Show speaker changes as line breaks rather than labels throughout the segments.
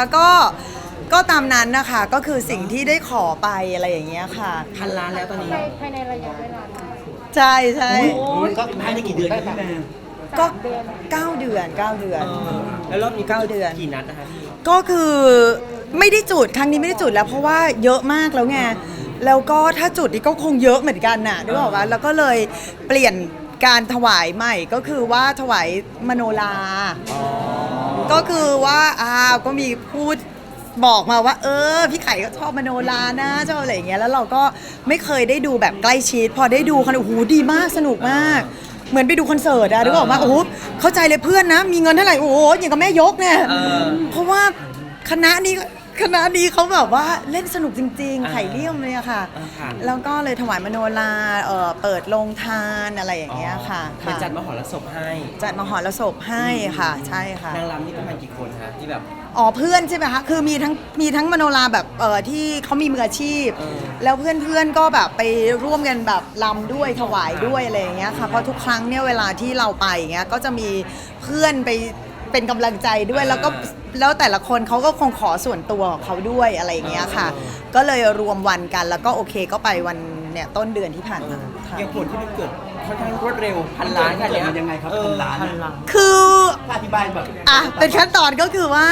นะคะก็ก็ตามนั้นนะคะก็คือสิ่งที่ได้ขอไปอะไรอย่างเงี้ยค่ะ
พันล้านแล้วตอนนี้
ภายภายในระยะเวลาเท่าไหร่
ใช่ใช่
ก็ภายในกี่เดือนครับพี่แม่
ก็
สามเดือน
9เดือน9เดือน
แล้วรอบนี้
เก้าเดือน
กี่นัดนะคะพี่
ก็คือไม่ได้จุดครั้งนี้ไม่ได้จุดแล้วเพราะว่าเยอะมากแล้วไงแล้วก็ถ้าจุดนี่ก็คงเยอะเหมือนกันน่ะนึกออกปะแล้วก็เลยเปลี่ยนการถวายใหม่ก็คือว่าถวายมโนลา ก็คือว่าอ้าวก็มีพูดบอกมาว่า เออ พี่ไข่ก็ชอบมโนรานะชอบอะไรอย่างเงี้ยแล้วเราก็ไม่เคยได้ดูแบบใกล้ชิด พอได้ดูเขาโอ้โหดีมากสนุกมาก เหมือนไปดูคอนเสิร์ตอะนึกออกมาโอ้โหเข้าใจเลยเพื่อนนะ มีเงินเท่าไหร่โอ้โหอย่างกับแม่ยกเนี่ย
เออ
เพราะว่าคณะนี้ คณะนี้เขาแบบว่าเล่นสนุกจริงๆ
อ่า
ไข่เลี่ยมเลยอะค่ะ
อ่าค่ะ
แล้วก็เลยถวายมโนราเอ่อเปิดโรงทานอะไรอย่างเงี้ยค่ะ
เป็นจัดมหรสพให้
จัดมหรสพให้ค่ะใช่ค่ะ
นางรำนี่ประมาณกี่คนคะที่แบบ
อ๋อเพื่อนใช่ไหมคะ คือมีทั้งมีทั้งมโนราแบบเอ่อที่เขามีมืออาชีพ
เออ
แล้วเพื่อนๆก็แบบไปร่วมกันแบบรำด้วยถวายด้วยอะไรอย่างเงี้ยค่ะเพราะทุกครั้งเนี่ยเวลาที่เราไปอย่างเงี้ยก็จะมีเพื่อนไป เป็นกำลังใจด้วยแล้วก็แล้วแต่ละคนเขาก็คงขอส่วนตัวของเขาด้วยอะไรอย่างเงี้ยค่ะก็เลยรวมวันกันแล้วก็โอเคก็ไปวันเนี่ยต้นเดือนที่ผ่านมาค่ะ
อย่างผลที่มันเกิดค่อนข้างรวดเร็วพันล้านค่ะเนี่ย
มันยังไงครับ
เออ
พันล้าน
พันล้าน
คือ
อธิบายแบบ
อะเป็นขั้นตอนก็คือว่า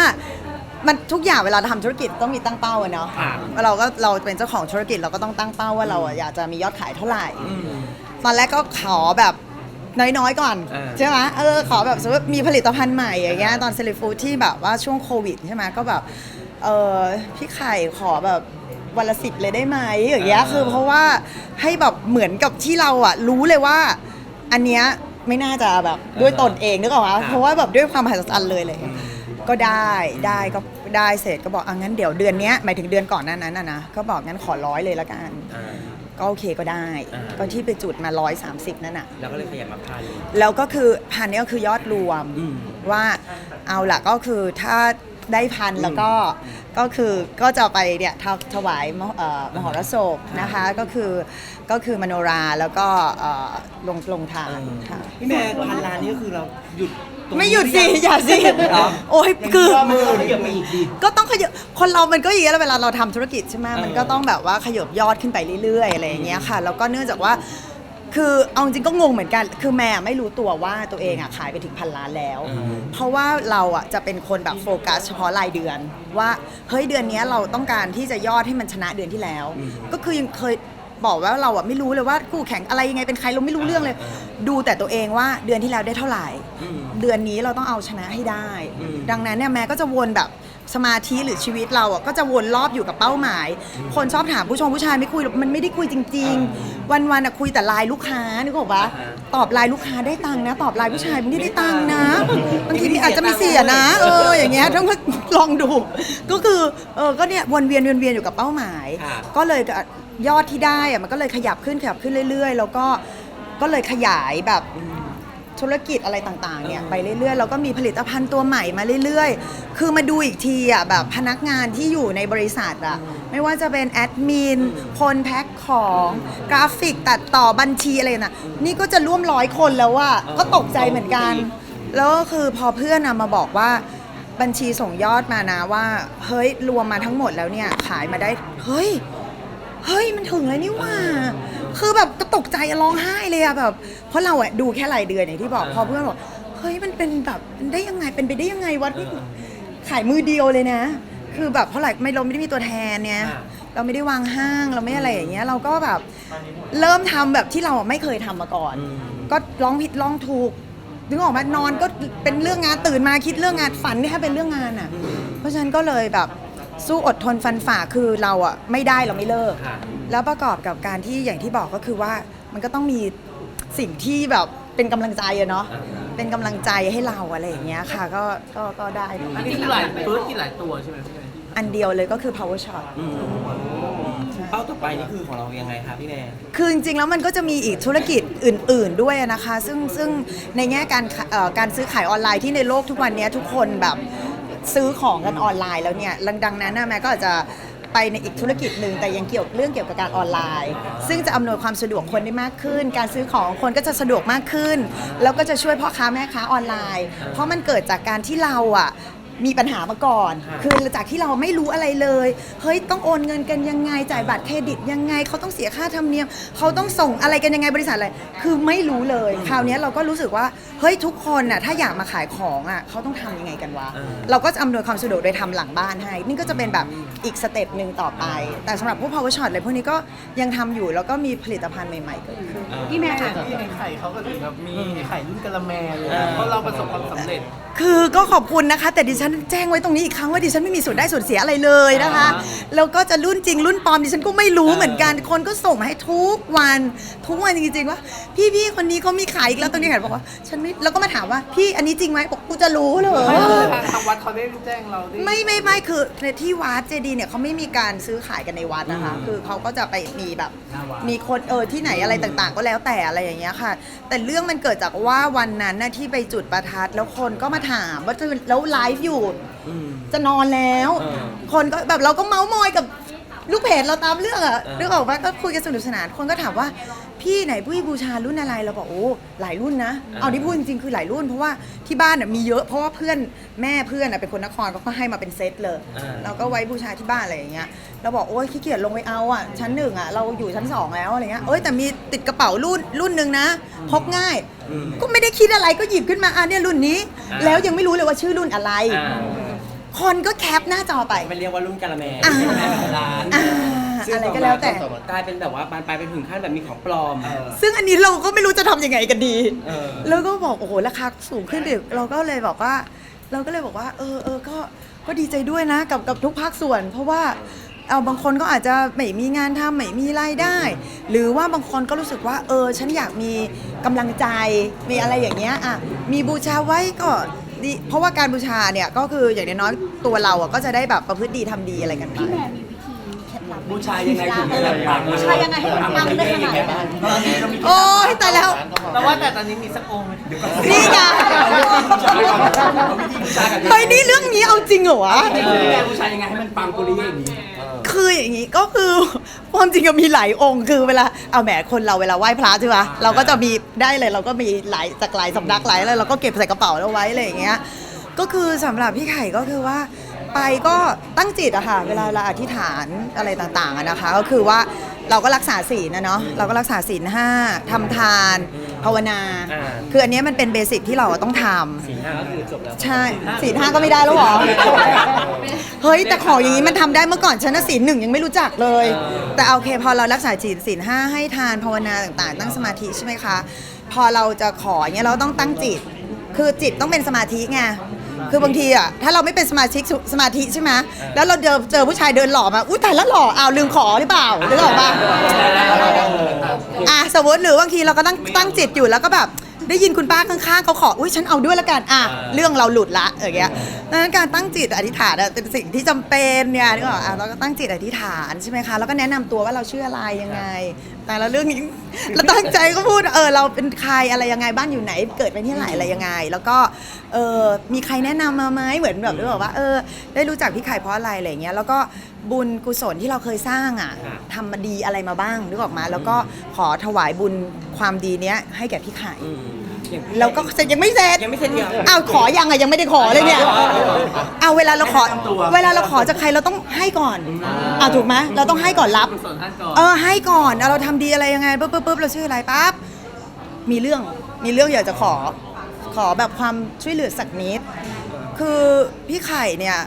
มันทุกอย่างเวลาทำธุรกิจต้องมีตั้งเป้าอะเนาะ
ค่ะ
เราก็เราเป็นเจ้าของธุรกิจเราก็ต้องตั้งเป้าว่าเราอะอยากจะมียอดขายเท่าไหร่
อืม
ตอนแรกก็ขอแบบ น้อยๆ ก่อน
อ่า
ใช่ไหมเออขอแบบสมมติมีผลิตภัณฑ์ใหม่อย่างเงี้ยตอนเซลิฟูดที่แบบว่าช่วงโควิดใช่ไหมก็แบบเออพี่ไข่ขอแบบวันละสิบเลยได้ไหมอย่างเงี้ยคือเพราะว่าให้แบบเหมือนกับที่เราอะรู้เลยว่า อันเนี้ยไม่น่าจะแบบด้วยตนเองนึกออกไหมเพราะว่าแบบด้วยความมหัศจรรย์เลยอะไรเลย ก็ได้ได้ก็ได้เสร็จก็บอกอะงั้นเดี๋ยวเดือนเนี้ยหมายถึงเดือนก่อนหนั้นนั้นนะนะก็บอกงั้นขอร้อยเลยละกัน
อ่า
ก็โอเคก็ได้
อ่า
ก็ที่ไปจุดมา 130 นั่นน่ะ
แล้วก็เลยขยับมาพัน
แล้วก็คือพันนี้ก็คือยอดรวม
อืม
ว่าเอาละก็คือถ้าได้พันแล้วก็ก็คือก็จะไปเนี่ยถถวายมหเอ่อมหรสพนะคะก็คือก็คือมโนราแล้วก็เอ่อลงลงทานค่ะ
พี่แม่พันล้านนี่ก็คือเราหยุดตรงนี้
ไม่หยุดสิ
รือ
อย่าสิ
เหรอ
โอ้ยคือ
มือขยับมาอีกดี
ก็ต้องขยับคนเรามันก็อย่างนี้ยแหล้วเวลาเราทำธุรกิจใช่ไหมมันก็ต้องแบบว่าขยับยอดขึ้นไปเรื่อยๆอะไรอย่างเงี้ยค่ะแล้วก็เนื่องจากว่า คือเอาจริงก็งงเหมือนกัน คือแม่ไม่รู้ตัวว่าตัวเองอะขายไปถึงพันล้านแล้ว
อืม
เพราะว่าเราอะจะเป็นคนแบบโฟกัสเฉพาะรายเดือน ว่าเฮ้ยเดือนเนี้ยเราต้องการที่จะยอดให้มันชนะเดือนที่แล้ว ก็คือยังเคยบอกว่าเราอะไม่รู้เลยว่าคู่แข่งอะไรยังไงเป็นใครเราไม่รู้เรื่องเลย ดูแต่ตัวเองว่าเดือนที่แล้วได้เท่าไหร่
อืม
เดือนนี้เราต้องเอาชนะให้ได้
อืม
ดังนั้นเนี่ยแม่ก็จะวนแบบ สมาธิหรือชีวิตเราอะก็จะวนรอบอยู่กับเป้าหมาย คนชอบถามผู้ชมผู้ชายไม่คุยหรอกมันไม่ได้คุยจริง ๆ วันๆอะคุยแต่ไลน์ลูกค้านึกออกปะ
อ่าฮะ
ตอบไลน์ลูกค้าได้ตังค์นะ ตอบไลน์ผู้ชายไม่ได้ตังค์นะบางทีอาจจะมีเสียนะเอออย่างเงี้ยต้องลองดูก็คือเออก็เนี่ยวนเวียนวนเวียนอยู่กับเป้าหมาย
ค่ะ
ก็เลยยอดที่ได้อะมันก็เลยขยับขึ้นขยับขึ้นเรื่อย ๆ แล้วก็ก็เลยขยายแบบ ธุรกิจอะไรต่างๆเนี่ยไปเรื่อยๆแล้วก็มีผลิตภัณฑ์ตัวใหม่มาเรื่อยๆ คือมาดูอีกทีอะแบบพนักงานที่อยู่ในบริษัทอะไม่ว่าจะเป็นแอดมินคนแพ็คของกราฟิกตัดต่อบัญชีอะไรน่ะนี่ก็จะร่วมร้อยคนแล้วว่าก็ตกใจเหมือนกัน แล้วก็คือพอเพื่อนมาบอกว่าบัญชีส่งยอดมานะว่า เฮ้ยรวมมาทั้งหมดแล้วเนี่ยขายมาได้ เฮ้ย เฮ้ยมันถึงเลยนี่ว่า คือแบบก็ตกใจอะร้องไห้เลยอะแบบ เพราะเราอะดูแค่รายเดือนอย่างที่บอก
อ่า
พอเพื่อนบอกเฮ้ยมันเป็นแบบได้ยังไงเป็นไปได้ยังไงวะนี่ขายมือเดียวเลยนะ คือแบบเพราะไหร่ไม่เราไม่ได้มีตัวแทนเนี่ย
อ่า
เราไม่ได้วางห้างเราไม่อะไรอย่างเงี้ยเราก็แบบเริ่มทำแบบที่เราไม่เคยทำมาก่อน
อืม
ก็ร้องผิดร้องถูกนึกออกมานอนก็เป็นเรื่องงานตื่นมาคิดเรื่องงานฝันแค่เป็นเรื่องงานอะ เพราะฉะนั้นก็เลยแบบ สู้อดทนฟันฝ่าคือเราอะไม่ได้เราไม่เลิก
ค่ะ
แล้วประกอบกับการที่อย่างที่บอกก็คือว่ามันก็ต้องมีสิ่งที่แบบเป็นกำลังใจอะเนาะ
อ่า
เป็นกำลังใจให้เราอะไรอย่างเงี้ยค่ะก็ก็ก็ได้
อันนี้คือหลายธุรกิจหลายตัวใช่ไหมพี่แม่
อันเดียวเลยก็คือ power shot
อืมเป้าต่อไปนี่คือของเรายังไงคะพี่แม่
คือจริงๆ แล้วมันก็จะมีอีกธุรกิจอื่น ๆ ด้วยนะคะ ซึ่งซึ่งในแง่การขะเอ่อการซื้อขายออนไลน์ที่ในโลกทุกวันนี้ทุกคนแบบ ซื้อของกันออนไลน์แล้วเนี่ยดังนั้นนะแม่ก็อาจจะไปในอีกธุรกิจหนึ่งแต่ยังเกี่ยวเรื่องเกี่ยวกับการออนไลน์ ซึ่งจะอำนวยความสะดวกคนได้มากขึ้น การซื้อของคนก็จะสะดวกมากขึ้น แล้วก็จะช่วยพ่อค้าแม่ค้าออนไลน์ เพราะมันเกิดจากการที่เราอะ มีปัญหามาก่อน
ค่ะ
คือจากที่เราไม่รู้อะไรเลย เฮ้ยต้องโอนเงินกันยังไง จ่ายบัตรเครดิตยังไง เขาต้องเสียค่าธรรมเนียม เขาต้องส่งอะไรกันยังไงบริษัทอะไร คือไม่รู้เลย คราวเนี้ยเราก็รู้สึกว่า เฮ้ยทุกคนน่ะถ้าอยากมาขายของอะเขาต้องทำยังไงกันวะ
เออ
เราก็จะอำนวยความสะดวกโดยทำหลังบ้านให้ นี่ก็จะเป็นแบบอีกสเต็ปหนึ่งต่อไป แต่สำหรับพวก power shot อะไรพวกนี้ก็ยังทำอยู่ แล้วก็มีผลิตภัณฑ์ใหม่ๆเกิดขึ้น
พี่แม่ค่ะ
ที่ไอ้ไข่เขาก็ถึงแบบมีไข่รุ่นกะละแมเลยนะเพราะเราประสบความสำเร็จ
คือก็ขอบคุณนะคะแต่ดิฉันแจ้งไว้ตรงนี้อีกครั้งว่าดิฉันไม่มีส่วนได้ส่วนเสียอะไรเลยนะคะ แล้วก็จะรุ่นจริงรุ่นปลอมดิฉันก็ไม่รู้เหมือนกัน คนก็ส่งมาให้ทุกวันทุกวันจริงๆว่าพี่พี่คนนี้เขามีขายอีกแล้วตรงนี้ค่ะบอกว่าฉันไม่แล้วก็มาถามว่าพี่อันนี้จริงไหมบอกกูจะรู้เหรอ
ทางวัดเขาได้แจ้งเราได้
ไม่ไม่ไม่คือในที่วัดเจดีย์เนี่ยเขาไม่มีการซื้อขายกันในวัดนะคะ คือเขาก็จะไปมีแบบ
หน้าวัด
มีคนเออที่ไหนอะไรต่างๆ ก็แล้วแต่อะไรอย่างเงี้ยค่ะ แต่เรื่องมันเกิดจากว่าวันนั้นน่ะที่ไปจุดประทัดแล้วคนก็มาถามว่าจะแล้วไลฟ์อยู่
อืม
จะนอนแล้ว
เออ
คนก็แบบเราก็เมาส์มอยกับลูกเพจเราตามเรื่องอะ
เออ
นึกออกปะก็คุยกันสนุกสนาน คนก็ถามว่า พี่ไหนผู้บูชารุ่นอะไรเราบอกโอ้หลายรุ่นนะเอาที่พูดจริงๆคือหลายรุ่นเพราะว่าที่บ้านน่ะมีเยอะเพราะว่าเพื่อนแม่เพื่อนน่ะเป็นคนนครก็ให้มาเป็นเซตเลย
เออ
เราก็ไว้บูชาที่บ้านอะไรอย่างเงี้ยเราบอกโอ้ยขี้เกียจลงไปเอาอะชั้นหนึ่งอะเราอยู่ชั้นสองแล้วอะไรเงี้ยเอ้ยแต่มีติดกระเป๋ารุ่นรุ่นหนึ่งนะพกง่าย
อืม
ก็ไม่ได้คิดอะไรก็หยิบขึ้นมาอะเนี่ยรุ่นนี้
อ่า
แล้วยังไม่รู้เลยว่าชื่อรุ่นอะไร
อ่า
คนก็แคปหน้าจอไป
มันเรียกว่ารุ่นกะละแม
อ่า
กะละแมแบบโบราณ
อ่าอะไรก็แล้วแต่
กลายเป็นแบบว่าบานปลายเป็นถึงขั้นแบบมีของปลอม
ซึ่งอันนี้เราก็ไม่รู้จะทำยังไงกันดี
เออ
แล้วก็บอกโอ้โหราคาสูงขึ้นดิเราก็เลยบอกว่า เราก็เลยบอกว่า เออเออก็ก็ดีใจด้วยนะกับกับทุกภาคส่วน เพราะว่าเอาบางคนก็อาจจะไม่มีงานทำไม่มีรายได้ หรือว่าบางคนก็รู้สึกว่า เออ ฉันอยากมีกำลังใจมีอะไรอย่างเงี้ยอะมีบูชาไว้ก็ดีเพราะว่าการบูชาเนี่ยก็คืออย่างน้อยๆตัวเราอะก็จะได้แบบประพฤติดีทำดีอะไรกันไป
พี่แม่มีวิธีเคล็ดลั บ
บูชายังไงถึงจะแบบปัง
บูชายังไงให้มันปังได้ขนาดนั้น
โอ้ยตายแล้ว
แต่ว่าแต่ตอนนี้มีสักองค์ไหม
นี่ไง
บูชากัน
เฮ้ยนี่เรื่องนี้เอาจริงเหรอวะ
แม่บูชายังไงให้มันปังกุริยอย่างนี้
คืออย่างนี้ก็คือความจริงก็มีหลายองค์คือเวลาเอาแหมคนเราเวลาไหว้พระใช่ปะเราก็จะมีได้เลยเราก็มีหลายจากหลายสำนักหลายเลยเราก็เก็บใส่กระเป๋าแล้วไว้อะไรอย่างเงี้ยก็คือสำหรับพี่ไข่ก็คือว่า ไปก็ตั้งจิตอะค่ะเวลาเราอธิษฐานอะไรต่างๆอะนะคะก็คือว่าเราก็รักษาศีลนะเนาะเราก็รักษาศีลห้าทำทาน ภาวนา
อ่า
คืออันเนี้ยมันเป็นเบสิกที่เราต้องทำ
สี่ห้าก็คือจบแล้ว
ใช่ศีลห้าก็ไม่ได้แล้วเหรอ เฮ้ย แต่ของอย่างนี้มันทำได้เมื่อก่อนฉันนะศีลหนึ่งยังไม่รู้จักเลย แต่โอเคพอเรารักษาศีลศีลห้าให้ทานภาวนาต่างๆ ตั้งสมาธิใช่ไหมคะ พอเราจะขออย่างเงี้ยเราต้องตั้งจิต คือจิตต้องเป็นสมาธิไง คือบางทีอะถ้าเราไม่เป็นสมาธิสมาธิใช่ไหมแล้วเราเจอเจอผู้ชายเดินหล่อมาอุ้ยแต่แล้วหล่ออ้าวลืมขอหรือเปล่าหรือเปล่าปะอะสมมติหรือบางทีเราก็ตั้งตั้งจิตอยู่แล้วก็แบบได้ยินคุณป้าข้างๆเขาขอ อุ้ยฉันเอาด้วยละกัน อะ
อ่า
เรื่องเราหลุดละอย่างเงี้ยดังนั้นการตั้งจิตอธิษฐานอะเป็นสิ่งที่จำเป็นเนี่ยนึกออกอะเราก็ตั้งจิตอธิษฐานใช่ไหมคะ แล้วก็แนะนำตัวว่าเราชื่ออะไรยังไง แต่ละเรื่องนี้เราตั้งใจก็พูดเออเราเป็นใครอะไรยังไงบ้านอยู่ไหน เกิดไปที่ไหนอะไรยังไง แล้วก็เออมีใครแนะนำมาไหมเหมือนแบบนึกออกว่าเออได้รู้จักพี่ไข่เพราะอะไรอะไรอย่างเงี้ยแล้วก็บุญกุศลที่เราเคยสร้างอะ
ค่ะ
ทำมาดีอะไรมาบ้างนึกออกมา แล้วก็ขอถวายบุญความดีเนี้ยให้แก่พี่ไข่
อืม อย่างพี่
แล้วก็จะยังไม่เสร็จ
ยังไม่เสร็จอีกเหรอ
อ้าวขอยังอะยังไม่ได้ขอเลยเนี่ยเอาเวลาเราขอเวลาเราขอจากใครเราต้องให้ก่อนอ่าถูกไหมเราต้องให้ก่อนรับ
กุศลท่านก่อน
เออให้ก่อนเอาเราทำดีอะไรยังไงปุ๊บปุ๊บปุ๊บเราชื่ออะไรปั๊บมีเรื่องมีเรื่องอยากจะขอขอแบบความช่วยเหลือสักนิด คือพี่ไข่เนี่ย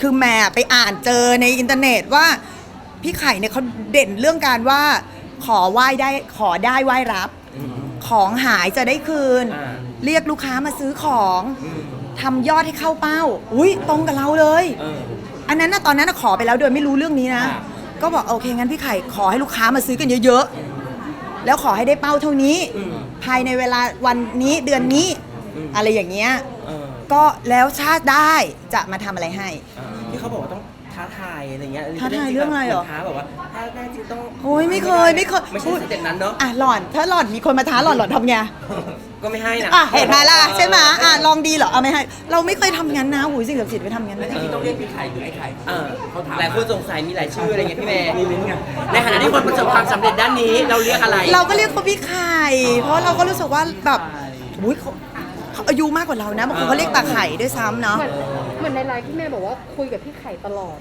คือแม่ไปอ่านเจอในอินเทอร์เน็ตว่าพี่ไข่เนี่ยเขาเด่นเรื่องการว่าขอไหว้ได้ขอได้ไหว้รับ
อืม
ของหายจะได้คืน
อ่า
เรียกลูกค้ามาซื้อของ
อืม
ทำยอดให้เข้าเป้า อุ้ยตรงกับเราเลย
เออ
อันนั้นนะตอนนั้นนะขอไปแล้วโดยไม่รู้เรื่องนี้นะ
ค่ะ
ก็บอกโอเคงั้นพี่ไข่ขอให้ลูกค้ามาซื้อกันเยอะๆ แล้วขอให้ได้เป้าเท่านี้
อืม
ภายในเวลาวันนี้เดือนนี้
อืม
อะไรอย่างเงี้ย
เออ
ก็แล้วชาติได้จะมาทำอะไรให้
เออ ท้าทายอะไรเงี้ย
ท้าทายเรื่องอะไรเหรอ
ท้าแบบว่าถ้าได้จริงต้อง
โอ้ยไม่เคยไม่เคย
ไม่ใช่สเต็ปนั้นเนาะ
อะหล่อนถ้าหล่อนมีคนมาท้าหล่อนหล่อนทำไง
ก็ไม่ให้นะ
อะเห็นไหมล่ะใช่ไหมอะลองดีเหรอเอาไม่ให้ เราไม่เคยทำงั้นนะหูยสิ่งศักดิ์สิทธิ์ไปทำงั้นไม่ได้
ที่ต้องเรียกพี่ไข่หรือไอ้ไข่
เออ
เขาถาม
หลายคนสงสัยมีหลายชื่ออะไรเงี้ยพี่แม่มีลิ้นไงในฐานะที่คนประสบความสำเร็จด้านนี้เราเรียกอะไร
เราก็เรียกเขาพี่ไข่เพราะเราก็รู้สึกว่าแบบอุ้ยเขาเขาอายุมากกว่าเรานะบางคนเขาเรียกตาไข่ด้วยซ้ำเนาะ
เหมือนเหมือนในไลฟ์ที่แม่บอกว่าคุยกับพี่ไข่ตลอด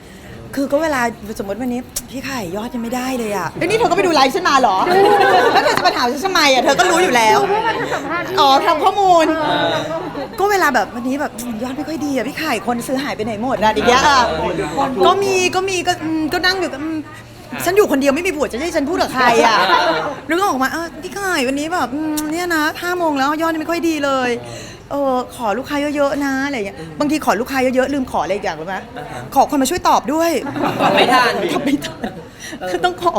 คือก็เวลาสมมติวันนี้พี่ไข่ยอดยังไม่ได้เลยอะ เอ้ยนี่เธอก็ไปดูไลฟ์ฉันมาเหรอ แล้วเธอจะมาถามฉันทำไมอะ เธอก็รู้อยู่แล้ว
เพราะว่าสัมภาษณ์ที่
อ๋อทำข้อมูล
เออทำข้อมูล
ก็เวลาแบบวันนี้แบบยอดไม่ค่อยดีอะพี่ไข่คนซื้อหายไปไหนหมดอะอย่างเงี้ยอะก็มีก็มีก็อืมก็นั่งอยู่กับอืมฉันอยู่คนเดียวไม่มีผัวจะให้ฉันพูดกับใครอะนึกออกมาเออพี่ไข่วันนี้แบบอืมเนี่ยนะห้าโมงแล้วยอดยังไม่ค่อยดีเลย เออขอลูกค้าเยอะๆนะอะไรอย่างเงี้ยบางทีขอลูกค้าเยอะๆลืมขออะไรอีกอย่างรู้ไหมขอคนมาช่วยตอบด้วย
ตอบไม่ทัน
ตอบไม่ทันคือต้องขอ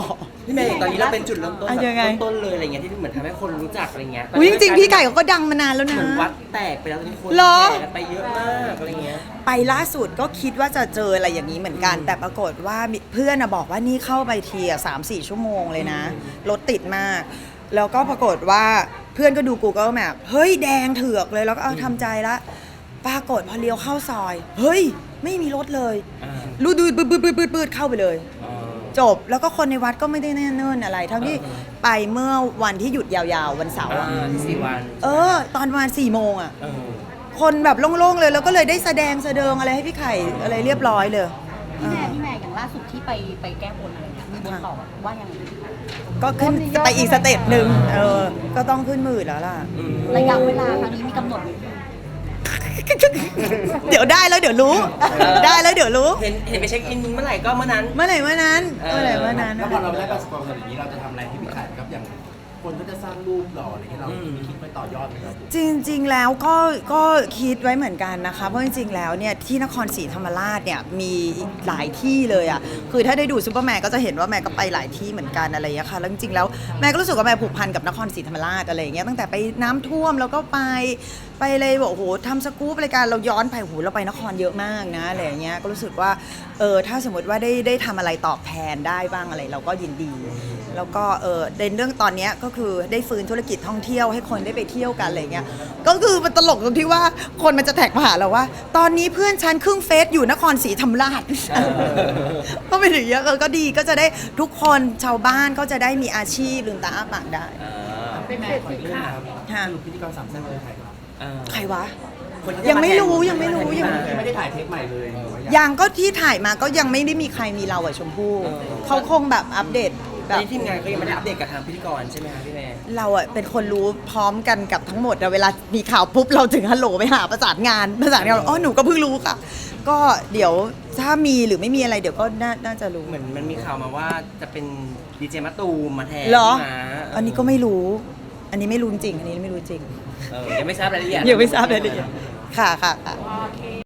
พี่เมย์ตอนนี้เราเป็นจุดเริ่มต้น
อะ
แบบ
ยังไง
ต้นๆเลยอะไรเงี้ยที่เหมือนทำให้คนรู้จักอะไรเงี้ย
อุ้ยจริงๆพี่ไก่เขาก็ดังมานานแล้ว
เห
นะ
มือนวัดแตกไปแล้วตอนนี้คน
เหรอ
แห่กันไปเยอะมากอะไรเงี้ย
ไปล่าสุดก็คิดว่าจะเจออะไรอย่างนี้เหมือนกัน แต่ปรากฏว่ามีเพื่อนอะบอกว่านี่เข้าไปทีอะสามสี่ชั่วโมงเลยนะ รถติดมาก แล้วก็ปรากฏว่า เพื่อนก็ดู Google Map เฮ้ยแดงเถือกเลยแล้วก็เอาทำใจละปรากฏพอเลี้ยวเข้าซอย เฮ้ย ไม่มีรถเลย
อ่า
รูดูดบืดบืดบืดบืดบืดเข้าไปเลย
อ๋อ
จบแล้วก็คนในวัดก็ไม่ได้แน่เนิ่นอะไร ทั้งที่ไปเมื่อวันที่หยุดยาวๆวันเสาร์
อ่า
อะ
ที่สี่วัน
เออ ตอนประมาณสี่โมงอะ
เออ
คนแบบโล่งๆเลยแล้วก็เลยได้แสดงแสดงอะไรให้พี่ไข่อะไรเรียบร้อยเลย
พี่แม่พี่แม่อย่างล่าสุดที่ไปไปแก้บนอะไรเงี้ยมีบนต่อว่ายังไง
ก็ขึ้นไปอีกสเต็ปหนึ่งเออ ก็ต้องขึ้นหมื่นแล้วล่ะ
อืม
ระยะเวลาครั้งนี้มีกำหนดไหม
เดี๋ยวได้แล้วเดี๋ยวรู้ ได้แล้วเดี๋ยวรู้
เห็นเห็นไปเช็คอินเมื่อไหร่ก็เมื่อนั้น
เมื่อไหร่เมื่อนั้น
เออ
เมื่อไหร่เมื่อนั้น
แล้วพอเราได้ประสบความสำเร็จอย่างนี้เราจะทำอะไรให้พี่ไข่ครับอย่าง คนก็จะสร้างรูปหล่ออะไรที่เรามีคิดไว้ต่อยอดไหมครับ
จริงๆแล้วก็ก็คิดไว้เหมือนกันนะคะเพราะจริงๆแล้วเนี่ยที่นครศรีธรรมราชเนี่ยมีหลายที่เลยอะคือถ้าได้ดูซูเปอร์แมนก็จะเห็นว่าแม่ก็ไปหลายที่เหมือนกันอะไรอย่างเงี้ยค่ะแล้วจริงๆแล้วแม่ก็รู้สึกว่าแม่ผูกพันกับนครศรีธรรมราชอะไรอย่างเงี้ยตั้งแต่ไปน้ำท่วมแล้วก็ไปไปเลยบอกโอ้โหทำสกู๊ปรายการเราย้อนไปโอ้โหเราไปนครเยอะมากนะอะไรอย่างเงี้ยก็รู้สึกว่าเออถ้าสมมติว่าได้ได้ทำอะไรตอบแทนได้บ้างอะไร เราก็ยินดี แล้วก็เออในเรื่องตอนเนี้ยก็คือได้ฟื้นธุรกิจท่องเที่ยวให้คนได้ไปเที่ยวกันอะไรเงี้ยก็คือมันตลกตรงที่ว่าคนมันจะแท็กมาหาเราว่า ตอนนี้เพื่อนฉันครึ่งเฟซอยู่นครศรีธรรมราชก็เป็นอย่างเงี้ยเออก็ดีก็จะได้ทุกคนชาวบ้านก็จะได้มีอาชีพลืมตาอ้าปากได้
อ่า
เป็นแม่ขออีกเรื่องนะครับ
ค่ะ
สรุปพิธีกรสามแซ่บเลยใครครับ
อ่า
ใครวะ
คนที่
ยังไม่รู้า
แทน
ยังไม่รู้ยัง
ยังไม่ได้ถ่ายเทปใหม่เลยหรือว่ายัง
ยังก็ที่ถ่ายมาก็ยังไม่ได้มีใครมีเราอะชมพู่เขาคงแบบอัปเดต
ต
แบ
อน
บ
นี้ทีมงานก็ยังไม่ได้อัปเดตกับทางพิธีกรใช่ไหมคะพี่แม่
เราอะเป็นคนรู้พร้อมกันกับทั้งหมดแต่เวลามีข่าวปุ๊บเราถึงฮัลโหลไปหาประสานงานประสานงานอ๋อหนูก็เพิ่งรู้ค่ะ ก็เดี๋ยวถ้ามีหรือไม่มีอะไรเดี๋ยวก็น่าน่าจะรู้
เหมือนมันมีข่าวมาว่าจะเป็นดีเจมะตูมมาแทน
เหรอ
ใช่ไหม
อันนี้ก็ไม่รู้ อันนี้ไม่รู้จริง อันนี้ไม่รู้จริง
เออยังไม่ทราบรายละเอียด
ยังไม่ทราบรายละเอียดค่ะค่ะค่ะ
ถ้าไม่อยาก